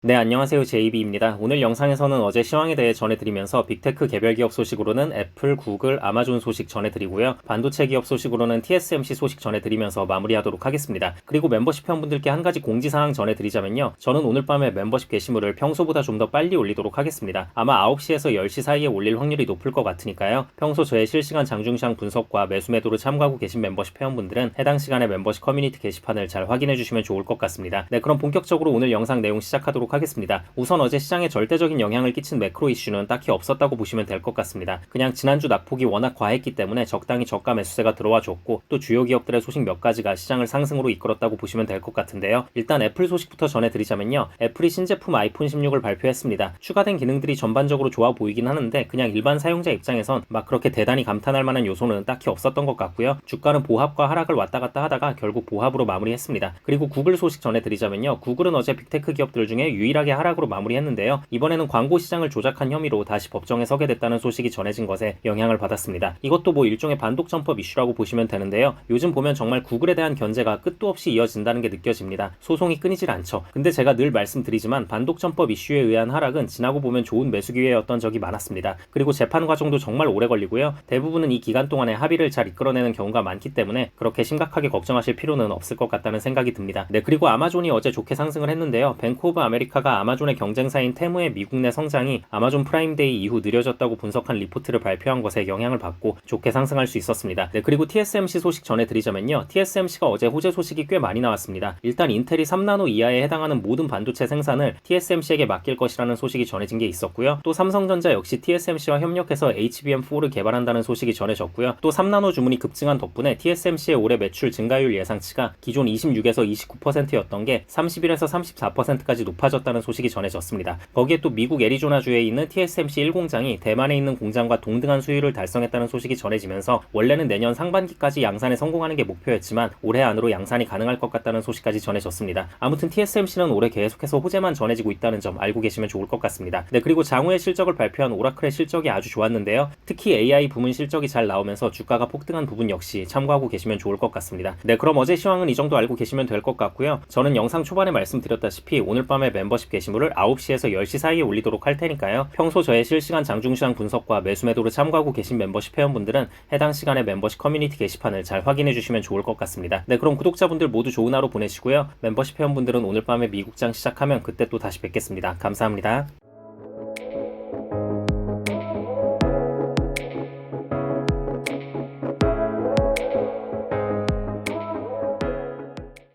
네, 안녕하세요. JB입니다. 오늘 영상에서는 어제 시황에 대해 전해드리면서 빅테크 개별 기업 소식으로는 애플, 구글, 아마존 소식 전해드리고요. 반도체 기업 소식으로는 TSMC 소식 전해드리면서 마무리하도록 하겠습니다. 그리고 멤버십 회원분들께 한 가지 공지사항 전해드리자면요. 저는 오늘 밤에 멤버십 게시물을 평소보다 좀 더 빨리 올리도록 하겠습니다. 아마 9시에서 10시 사이에 올릴 확률이 높을 것 같으니까요. 평소 저의 실시간 장중시장 분석과 매수 매도를 참고하고 계신 멤버십 회원분들은 해당 시간에 멤버십 커뮤니티 게시판을 잘 확인해 주시면 좋을 것 같습니다. 네, 그럼 본격적으로 오늘 영상 내용 시작하도록 하겠습니다. 우선 어제 시장에 절대적인 영향을 끼친 매크로 이슈는 딱히 없었다고 보시면 될 것 같습니다. 그냥 지난주 낙폭이 워낙 과했기 때문에 적당히 저가 매수세가 들어와 줬고 또 주요 기업들의 소식 몇 가지가 시장을 상승으로 이끌었다고 보시면 될 것 같은데요. 일단 애플 소식부터 전해드리자면요. 애플이 신제품 아이폰 16을 발표했습니다. 추가된 기능들이 전반적으로 좋아 보이긴 하는데 그냥 일반 사용자 입장에선 막 그렇게 대단히 감탄할 만한 요소는 딱히 없었던 것 같고요. 주가는 보합과 하락을 왔다 갔다 하다가 결국 보합으로 마무리했습니다. 그리고 구글 소식 전해드리자면요. 구글은 어제 빅테크 기업들 중에 유일하게 하락으로 마무리했는데요. 이번에는 광고 시장을 조작한 혐의로 다시 법정에 서게 됐다는 소식이 전해진 것에 영향을 받았습니다. 이것도 뭐 일종의 반독점법 이슈라고 보시면 되는데요. 요즘 보면 정말 구글에 대한 견제가 끝도 없이 이어진다는 게 느껴집니다. 소송이 끊이질 않죠. 근데 제가 늘 말씀드리지만 반독점법 이슈에 의한 하락은 지나고 보면 좋은 매수 기회였던 적이 많았습니다. 그리고 재판 과정도 정말 오래 걸리고요. 대부분은 이 기간 동안에 합의를 잘 이끌어내는 경우가 많기 때문에 그렇게 심각하게 걱정하실 필요는 없을 것 같다는 생각이 듭니다. 네, 그리고 아마존이 어제 좋게 상승을 했는데요. 뱅크 오브 아메리카 가 아마존의 경쟁사인 테무의 미국 내 성장이 아마존 프라임데이 이후 느려졌다고 분석한 리포트를 발표한 것에 영향을 받고 좋게 상승할 수 있었습니다. 네, 그리고 TSMC 소식 전해드리자면요. TSMC가 어제 호재 소식이 꽤 많이 나왔습니다. 일단 인텔이 3나노 이하에 해당하는 모든 반도체 생산을 TSMC에게 맡길 것이라는 소식이 전해진 게 있었고요. 또 삼성전자 역시 TSMC와 협력해서 HBM4를 개발한다는 소식이 전해졌고요. 또 3나노 주문이 급증한 덕분에 TSMC의 올해 매출 증가율 예상치가 기존 26에서 29%였던 게 31에서 34%까지 높아졌 다는 소식이 전해졌습니다. 거기에 또 미국 애리조나주에 있는 TSMC 1공장이 대만에 있는 공장과 동등한 수율을 달성했다는 소식이 전해지면서 원래는 내년 상반기까지 양산에 성공하는 게 목표였지만 올해 안으로 양산이 가능할 것 같다는 소식까지 전해졌습니다. 아무튼 TSMC는 올해 계속해서 호재만 전해지고 있다는 점 알고 계시면 좋을 것 같습니다. 네, 그리고 장후의 실적을 발표한 오라클의 실적이 아주 좋았는데요. 특히 AI 부문 실적이 잘 나오면서 주가가 폭등한 부분 역시 참고하고 계시면 좋을 것 같습니다. 네, 그럼 어제 시황은 이 정도 알고 계시면 될 것 같고요. 저는 영상 초반에 말씀드렸다시피 오늘 밤에 멤버십 게시물을 9시에서 10시 사이에 올리도록 할 테니까요. 평소 저의 실시간 장중시장 분석과 매수 매도를 참고하고 계신 멤버십 회원분들은 해당 시간에 멤버십 커뮤니티 게시판을 잘 확인해 주시면 좋을 것 같습니다. 네, 그럼 구독자분들 모두 좋은 하루 보내시고요. 멤버십 회원분들은 오늘 밤에 미국장 시작하면 그때 또 다시 뵙겠습니다. 감사합니다.